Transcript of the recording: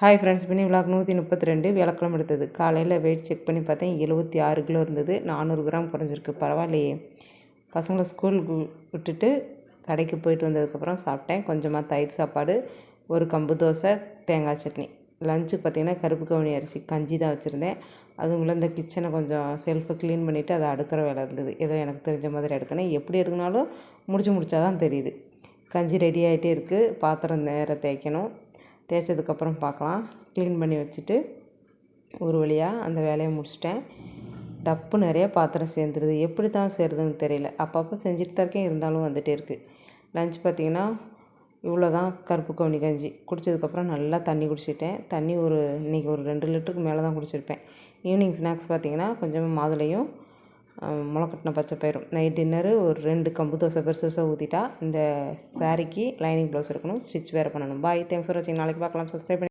Hi friends பண்ணி vlog நூற்றி முப்பத்தி ரெண்டு விளக்கலம் எடுத்தது காலையில் வெயிட் செக் பண்ணி பார்த்தேன் எழுபத்தி ஆறு கிலோ இருந்தது நானூறு கிராம் குறைஞ்சிருக்கு. பரவாயில்லையே. பசங்களை ஸ்கூலுக்கு விட்டுட்டு கடைக்கு போயிட்டு வந்ததுக்கப்புறம் சாப்பிட்டேன். கொஞ்சமாக தயிர் சாப்பாடு ஒரு கம்பு தோசை தேங்காய் சட்னி. லஞ்சு பார்த்திங்கன்னா கருப்பு கவுனி அரிசி கஞ்சி தான் வச்சுருந்தேன். அதுவும் இந்த கிச்சனை கொஞ்சம் செல்ஃபை க்ளீன் பண்ணிவிட்டு அதை அடுக்கிற வேலை இருந்தது. ஏதோ எனக்கு தெரிஞ்ச மாதிரி எடுக்கணும் எப்படி எடுக்கினாலும் முடிச்சு முடிச்சா தான் தெரியுது. கஞ்சி ரெடி ஆகிட்டே இருக்குது பாத்திரம் நேர தேய்க்கணும். தேய்ச்சதுக்கப்புறம் பார்க்கலாம். க்ளீன் பண்ணி வச்சுட்டு ஒரு வழியாக அந்த வேலையை முடிச்சிட்டேன். டப்பு நிறைய பாத்திரம் சேர்ந்துருது. எப்படி தான் சேருதுன்னு தெரியல. அப்பப்போ செஞ்சுட்டு தான் இருக்கேன். இருந்தாலும் வந்துகிட்டே இருக்குது லஞ்ச் பார்த்திங்கன்னா இவ்வளோ தான். கருப்பு கவுனி கஞ்சி. குடித்ததுக்கப்புறம் நல்லா தண்ணி குடிச்சிட்டேன். தண்ணி ஒரு இன்றைக்கி ஒரு ரெண்டு லிட்டருக்கு மேலே தான் குடிச்சிருப்பேன். ஈவினிங் ஸ்நாக்ஸ் பார்த்திங்கன்னா கொஞ்சமாக மாதுளையும் முளைக்கட்டின பச்சை பயிரும். நைட் டின்னரு ஒரு ரெண்டு கம்பு தோசை பெருசு பெருசாக ஊற்றிட்டா இந்த சாரீக்கு லைனிங் ப்ளவுஸ் இருக்கணும் ஸ்டிச் வேறு பண்ணணும். பாய் தேங்க்ஸ் ஃபார் வாட்சிங் நாளைக்கு பார்க்கலாம். சப்ஸ்கிரைப் பண்ணி